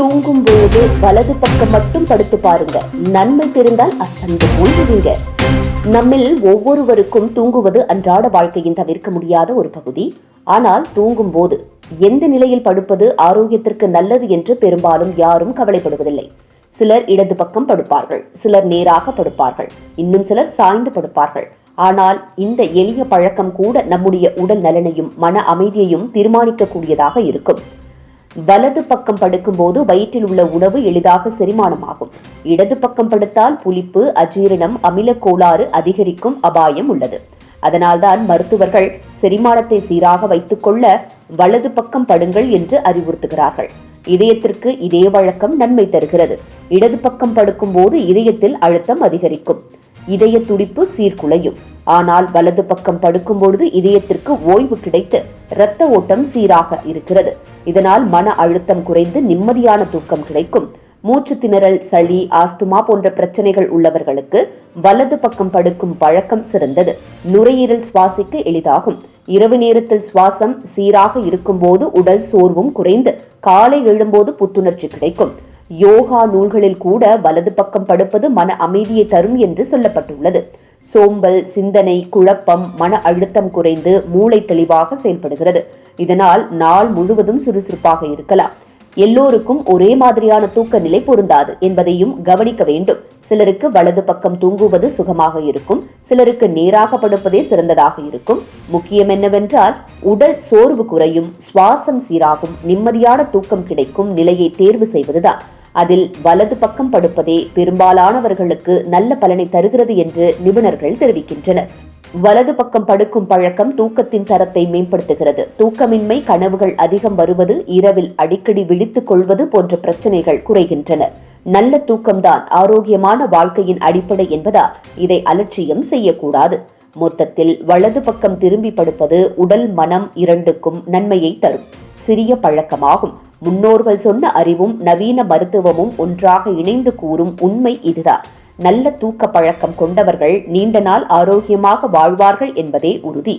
தூங்கும் பொழுது வலது பக்கம் மட்டும் படுத்து பாருங்க. நன்மை தெரிந்தால் அசந்து போய்விடுவீங்க நம்மில் ஒவ்வொருவருக்கும் தூங்குவது அன்றாட வாழ்க்கையின் தவிர்க்க முடியாத ஒரு பகுதி. ஆனால் தூங்கும் போது எந்த நிலையில் படுப்பது ஆரோக்கியத்திற்கு நல்லது என்று பெரும்பாலும் யாரும் கவலைப்படுவதில்லை. சிலர் இடது பக்கம் படுப்பார்கள் சிலர் நேராக படுப்பார்கள் இன்னும் சிலர் சாய்ந்து படுப்பார்கள். ஆனால் இந்த எளிய பழக்கம் கூட நம்முடைய உடல் நலனையும் மன அமைதியையும் தீர்மானிக்கக்கூடியதாக இருக்கும். வலது பக்கம் படுக்கும்போது வயிற்றில் உள்ள உணவு எளிதாக செரிமானமாகும். இடது பக்கம் படுத்தால் புளிப்பு அஜீரணம் அமில கோளாறு அதிகரிக்கும் அபாயம் உள்ளது. அதனால்தான் மருத்துவர்கள் செரிமானத்தை சீராக வைத்துக்கொள்ள வலது பக்கம் படுங்கள் என்று அறிவுறுத்துகிறார்கள். இதயத்திற்கு இதே வழக்கம் நன்மை தருகிறது. இடது பக்கம் படுக்கும்போது இதயத்தில் அழுத்தம் அதிகரிக்கும். இதய துடிப்பு சீர்குலையும். ஆனால் வலது பக்கம் படுக்கும் பொழுது இதயத்திற்கு ஓய்வு கிடைத்து இரத்த ஓட்டம் சீராக இருக்கிறது. இதனால் மன அழுத்தம் குறைந்து நிம்மதியான தூக்கம் கிடைக்கும். மூச்சு திணறல் சளி ஆஸ்துமா போன்ற பிரச்சனைகள் உள்ளவர்களுக்கு வலது பக்கம் படுக்கும் பழக்கம் சிறந்தது. நுரையீரல் சுவாசிக்க எளிதாகும். இரவு நேரத்தில் சுவாசம் சீராக இருக்கும்போது உடல் சோர்வும் குறைந்து காலை எழும்போது புத்துணர்ச்சி கிடைக்கும். யோகா நூல்களில் கூட வலது பக்கம் படுப்பது மன அமைதியை தரும் என்று சொல்லப்பட்டுள்ளது. சோம்பல் சிந்தனை குழப்பம் மன அழுத்தம் குறைந்து மூளை தெளிவாக செயல்படுகிறது. இதனால் நாள் முழுவதும் சுறுசுறுப்பாக இருக்கலாம். எல்லோருக்கும் ஒரே மாதிரியான தூக்க நிலை பொருந்தாது என்பதையும் கவனிக்க வேண்டும். சிலருக்கு வலது பக்கம் தூங்குவது சுகமாக இருக்கும். சிலருக்கு நேராக படுப்பதே சிறந்ததாக இருக்கும். முக்கியம் என்னவென்றால் உடல் சோர்வு குறையும் சுவாசம் சீராகும் நிம்மதியான தூக்கம் கிடைக்கும் நிலையை தேர்வு செய்வதுதான். அதில் வலது பக்கம் படுப்பதே பெரும்பாலானவர்களுக்கு நல்ல பலனை தருகிறது என்று நிபுணர்கள் தெரிவிக்கின்றனர். வலது பக்கம் படுக்கும் பழக்கம் தூக்கத்தின் தரத்தை மேம்படுத்துகிறது. தூக்கமின்மை கனவுகள் அதிகம் வருவது இரவில் அடிக்கடி விழித்துக் கொள்வது போன்ற பிரச்சனைகள் குறைகின்றன. நல்ல தூக்கம்தான் ஆரோக்கியமான வாழ்க்கையின் அடிப்படை என்பதால் இதை அலட்சியம் செய்யக்கூடாது. மொத்தத்தில் வலது பக்கம் திரும்பி படுப்பது உடல் மனம் இரண்டுக்கும் நன்மையை தரும். சிறிய பழக்கமாகும். முன்னோர்கள் சொன்ன அறிவும் நவீன மருத்துவமும் ஒன்றாக இணைந்து கூறும் உண்மை இதுதான். நல்ல தூக்க பழக்கம் கொண்டவர்கள் நீண்ட நாள் ஆரோக்கியமாக வாழ்வார்கள் என்பதே உறுதி.